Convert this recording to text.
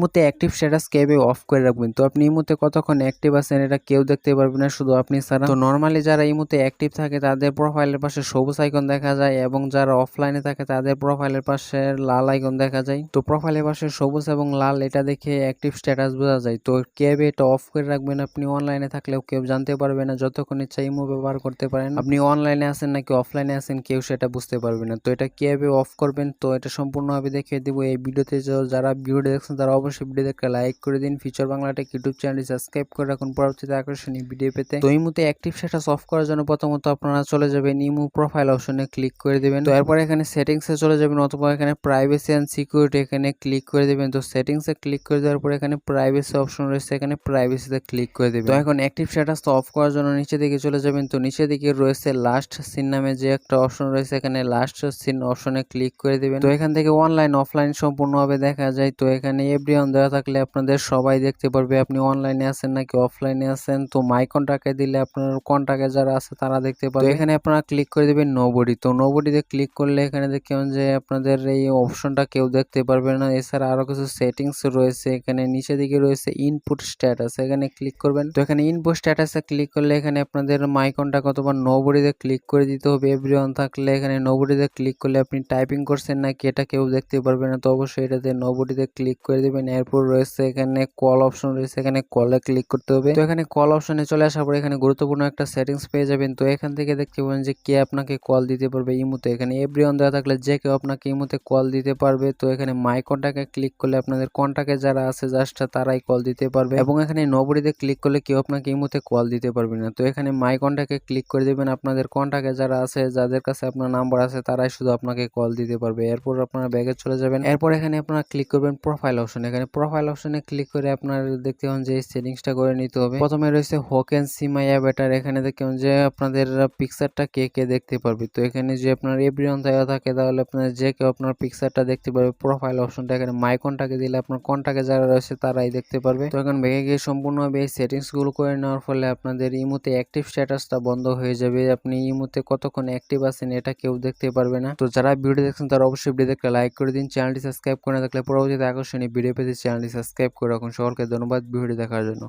ইমোতে active status কীভাবে of করে রাখবেন। তো আপনি ইমোতে কতক্ষণ অ্যাক্টিভ আছেন এটা কেউ দেখতে পারবে না, শুধু আপনি ছাড়া। তো নর্মালি যারা এই ইমোতে অ্যাক্টিভ থাকে, তাদের প্রোফাইলের পাশে সবুজ আইকন দেখা যায় এবং যারা অফলাইনে থাকে, তাদের প্রোফাইলের পাশে লাল আইকন দেখা যায়। তো প্রোফাইলের পাশে সবুজ এবং লাল এটা দেখে অ্যাক্টিভ স্ট্যাটাস বোঝা যায়। তো কীভাবে এটা অফ করে রাখবেন। আপনি অনলাইনে থাকলেও কেউ জানতে পারবে না, যতক্ষণ ইচ্ছা ইমো ব্যবহার করতে পারেন। আপনি অনলাইনে আছেন নাকি অফলাইনে আছেন, কেউ সেটা বুঝতে পারবে না। তো এটা কীভাবে অফ করবেন। তো এটা সম্পূর্ণভাবে দেখিয়ে দেবো। এই ভিডিওতে যারা ভিডিও দেখছেন, তারা ভিডিওতে লাইক করে দিন। ফিচার বাংলা টেক ইউটিউব চ্যানেলটি সাবস্ক্রাইব করে রাখুন। পরবর্তীতে আকর্ষণীয় ভিডিও পেতে তো এই মুহূর্তে অ্যাক্টিভ স্ট্যাটাস অফ করার জন্য প্রথমত আপনারা চলে যাবেন ইমো প্রোফাইল অপশনে ক্লিক করে দেবেন। তো এরপর এখানে সেটিংসে চলে যাবেন অথবা এখানে প্রাইভেসি অ্যান্ড সিকিউরিটি এখানে ক্লিক করে দেবেন। তো সেটিংসে ক্লিক করে দেওয়ার পর এখানে প্রাইভেসি অপশন রয়েছে, এখানে প্রাইভেসিতে ক্লিক করে দেবেন। তো এখন অ্যাক্টিভ স্ট্যাটাস অফ করার জন্য নিচে দিকে চলে যাবেন। তো নিচে দিকে রয়েছে লাস্ট সিন নামে যে একটা অপশন রয়েছে, এখানে লাস্ট সিন অপশনে ক্লিক করে দেবেন। তো এখান থেকে অনলাইন অফলাইন সম্পূর্ণভাবে দেখা যায়। তো এখানে এভরিওয়ান দেওয়া থাকলে আপনাদের সবাই দেখতে পারবে আপনি অনলাইনে আছেন নাকি অফলাইনে আছেন। তো মাই কন্টাক্টে দিলে আপনার কন্টাক্টে যারা আছে তারা দেখতে পারবে। এখানে আপনারা ক্লিক করে দেবেন নোবডি তো নোবডিতে ক্লিক করলে এখানে দেখবেন যে আপনাদের এই অপশনটা কেউ দেখতে পারবে না। এছাড়া আরও কিছু সেটিংস রয়েছে। এখানে নিচে দিকে রয়েছে ইনপুট স্ট্যাটাস এখানে ক্লিক করবেন। তো এখানে ইনপুট স্ট্যাটাসে ক্লিক করলে এখানে আপনাদের মাই কন্টাক্ট অথবা নোবডিতে ক্লিক করে দিতে হবে। এভরিওয়ান থাকলে এখানে নোবডিতে ক্লিক করলে আপনি টাইপিং করছেন নাকি এটা কেউ দেখতে পারবে না। তো অবশ্যই এটাতে নোবডিতে ক্লিক করে দিবেন। এরপর রয়েছে এখানে কল অপশন রয়েছে এখানে কলে ক্লিক করতে হবে। তো এখানে কল অপশনে চলে আসার পর এখানে গুরুত্বপূর্ণ একটা সেটিংস পেয়ে যাবেন। তো এখান থেকে দেখতে পাবেন যে কে আপনাকে কল দিতে পারবে ইমুতে। এখানে এভরিওয়ান দেওয়া থাকলে যে কেউ আপনাকে ইমুতে কল দিতে পারবে। তো এখানে মাই কন্টাক্টে ক্লিক করলে আপনাদের কন্টাক্টে যারা আছে জাস্ট তারাই কল দিতে পারবে। এবং এখানে নোবডিতে ক্লিক করলে কেউ আপনাকে ইমুতে কল দিতে পারবে না। তো এখানে মাই কন্টাক্টে ক্লিক করে দেবেন আপনাদের কন্টাক্টে যারা আছে, যাদের কাছে আপনার নাম্বার আছে, তারাই শুধু আপনাকে কল দিতে পারবে। এরপর আপনারা ব্যাগে চলে যাবেন। এরপর এখানে আপনারা ক্লিক করবেন প্রোফাইল অপশন এখানে প্রোফাইল অপশনে ক্লিক করে আপনার দেখতে পান যে সেটিংসটা করে নিতে হবে। প্রথমে রয়েছে হোকেন সিমাইয়া বেটার এখানে দেখতে পান যে আপনাদের পিকচারটা কে কে দেখতে পারবে। তো এখানে যে আপনার এভরিওয়ান দেওয়া থাকে, তাহলে আপনার যে কেউ আপনার পিকচারটা দেখতে পারবে প্রোফাইল অপশনটা এখানে মাই কন্টাক্টে দিলে আপনার কন্টাক্টে যারা রয়েছে, তারাই দেখতে পারবে। তো এখন ভেঙে গিয়ে সম্পূর্ণভাবে এই সেটিংসগুলো করে নেওয়ার ফলে আপনাদের ইমুতে অ্যাক্টিভ স্ট্যাটাসটা বন্ধ হয়ে যাবে। আপনি ইমুতে কতক্ষণ অ্যাক্টিভ আছেন, এটা কেউ দেখতে পারবে না। তো যারা ভিডিও দেখছেন, তারা অবশ্যই ভিডিও দেখলে লাইক করে দিন। চ্যানেলটি সাবস্ক্রাইব করে না থাকলে পরবর্তীতে আকর্ষণীয় ভিডিও পেতে চ্যানেলটি সাবস্ক্রাইব করে রাখুন সকলকে ধন্যবাদ ভিডিও দেখার জন্য